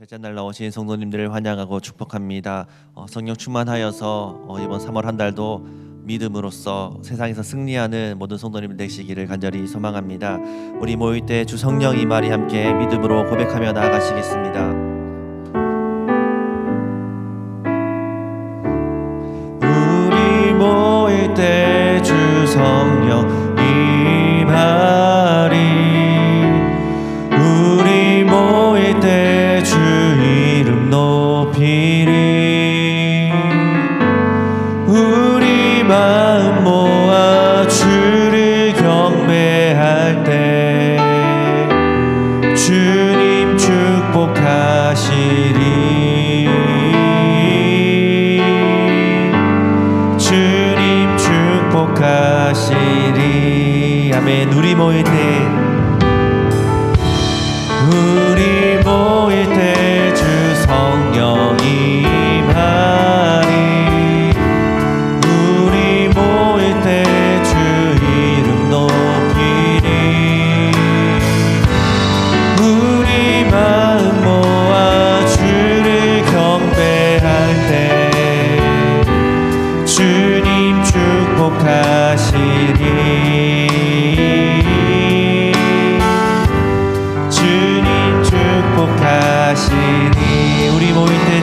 셋째 날 나오신 성도님들을 환영하고 축복합니다. 어, 성령 충만하여서 어, 이번 3월 한 달도 믿음으로써 세상에서 승리하는 모든 성도님들 되시기를 간절히 소망합니다. 우리 모일 때 주 성령 이 말이 함께 믿음으로 고백하며 나아가시겠습니다. 우리 모일 때 주 성령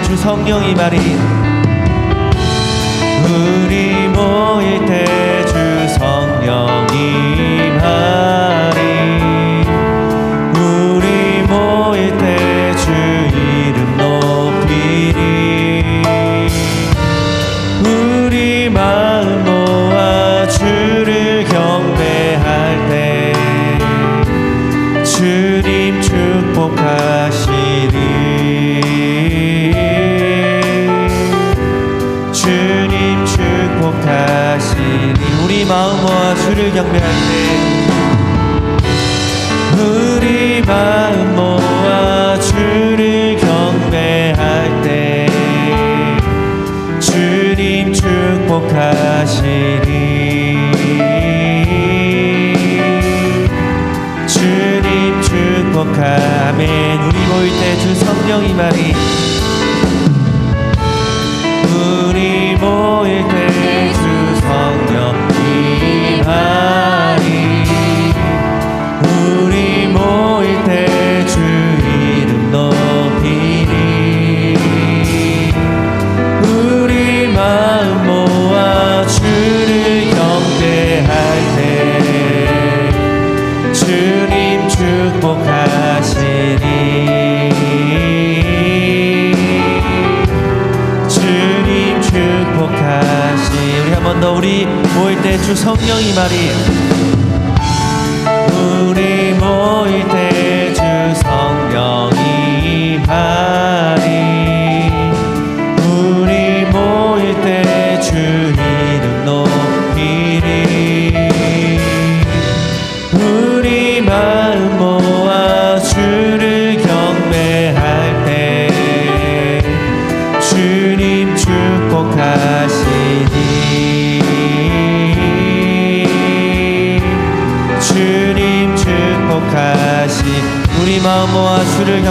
주 성령이 말이 우리 모일 때 주 성령 마음 모아 주를 경배할 때 우리 마음 모아 주를 경배할 때 주님 축복하시리. 주님 축복하면 우리 모일 때 주 성령이 말이 번 더 우리 모일 때 주 성령이 말이 우리 모일 때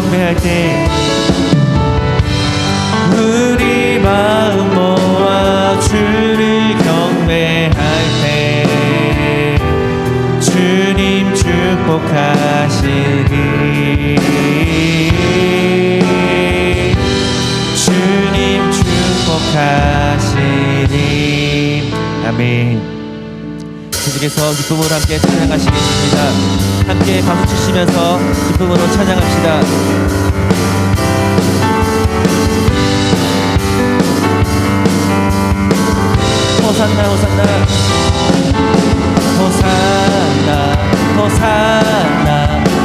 경배할 때 우리 마음 모아 주를 경배할 때 주님 축복하시리. 주님 축복하시리. 아멘 주님께서 기쁨으로 함께 찬양하시겠습니다. 함께 박수 치시면서 기쁨으로 찬양합시다. 호산나 호산나. 호산나 호산나.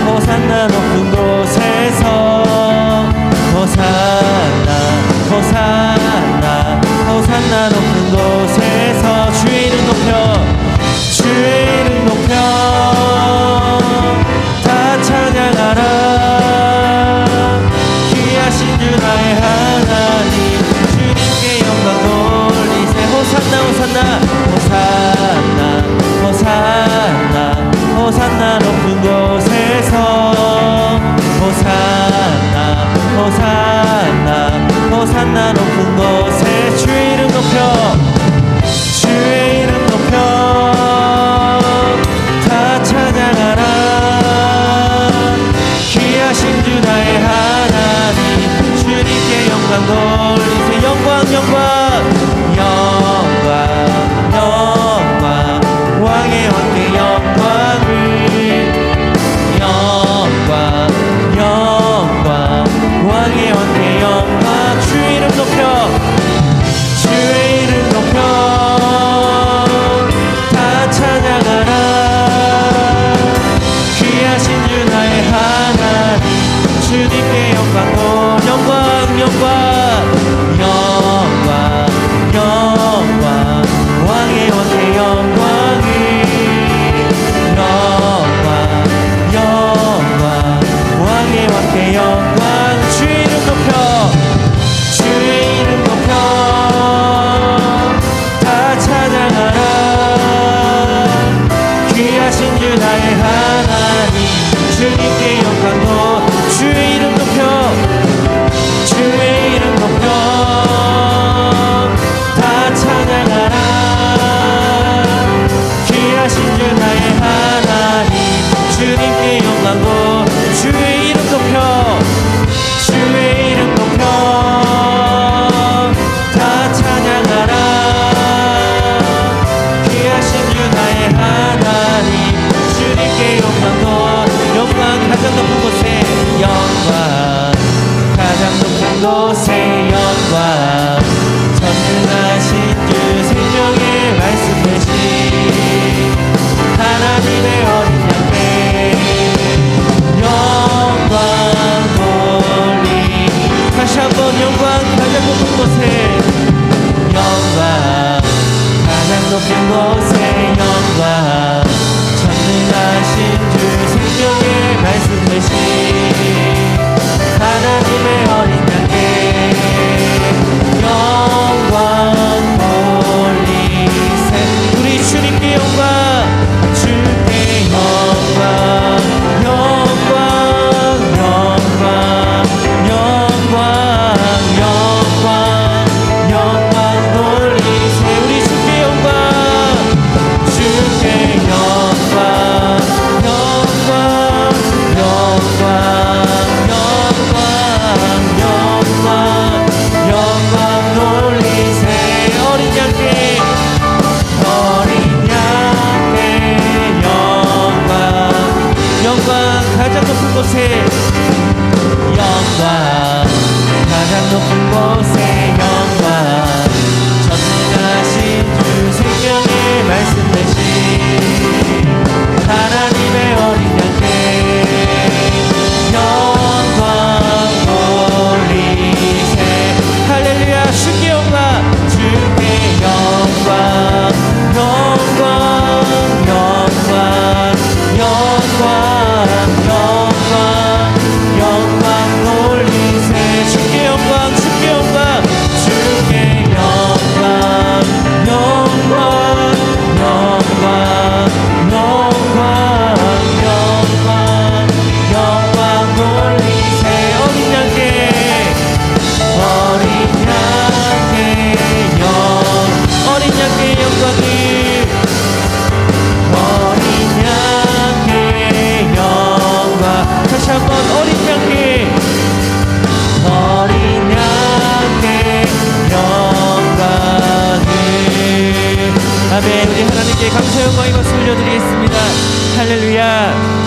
호산나 높은 곳에서. 호산나 호산나. 호산나 높은 호산나 높은 곳에서 호산나 호산나 호산나 Jim Lowe's. Aleluia.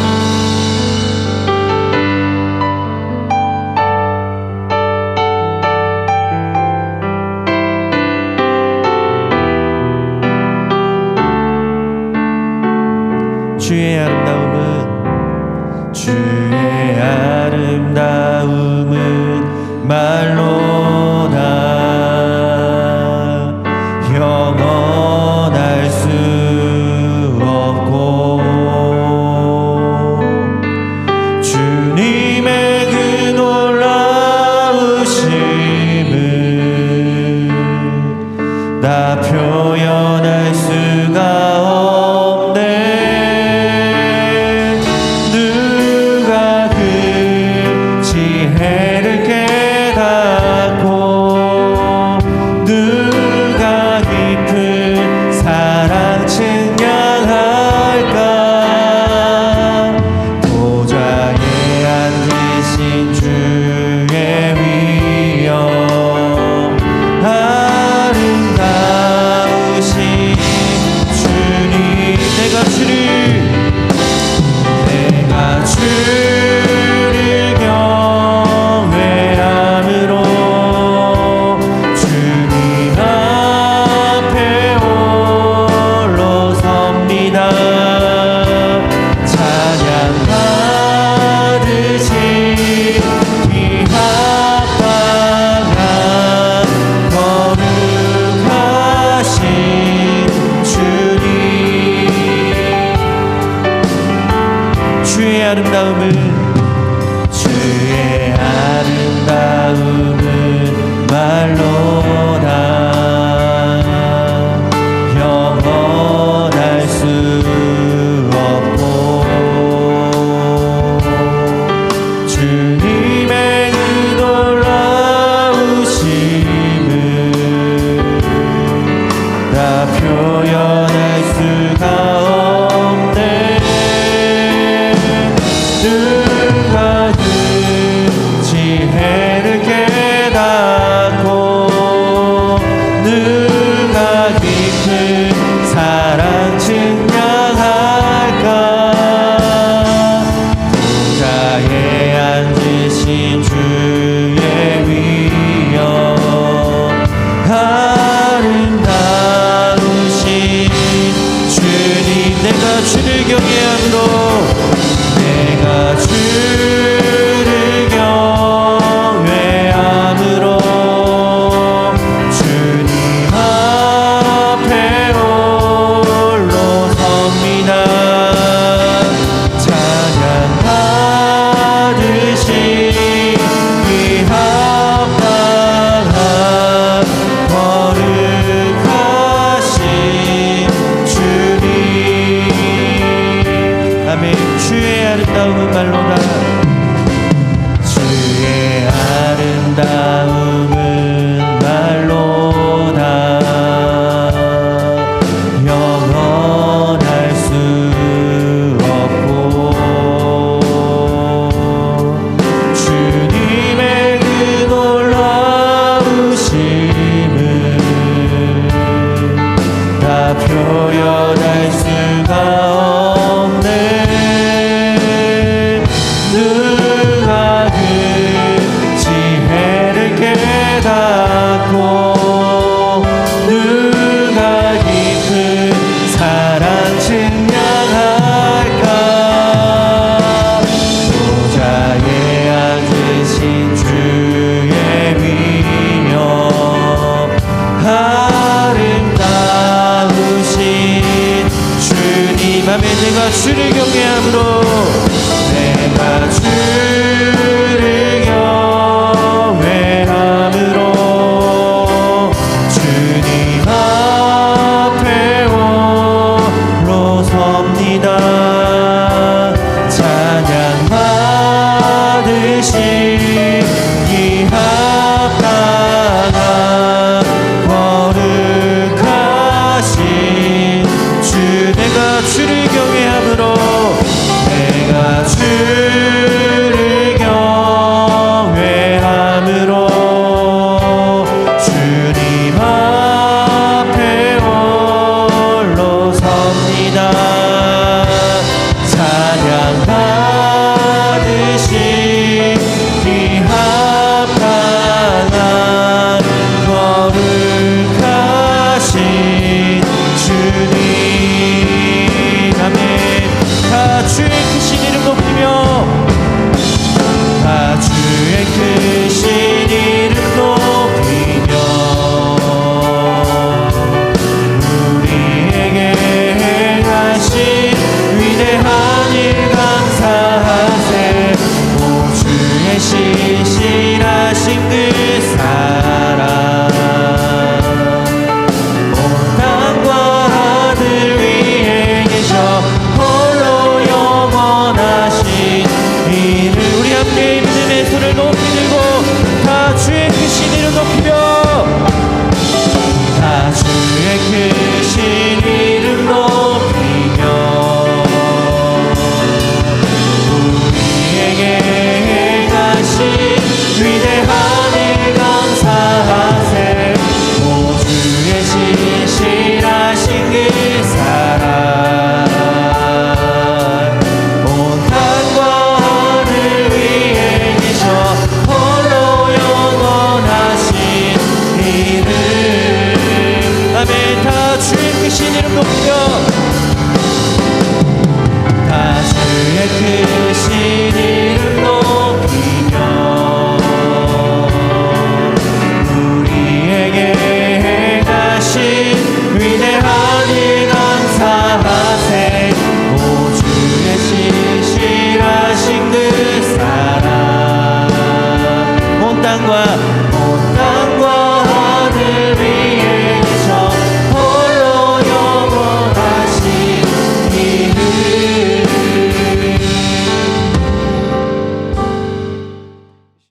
주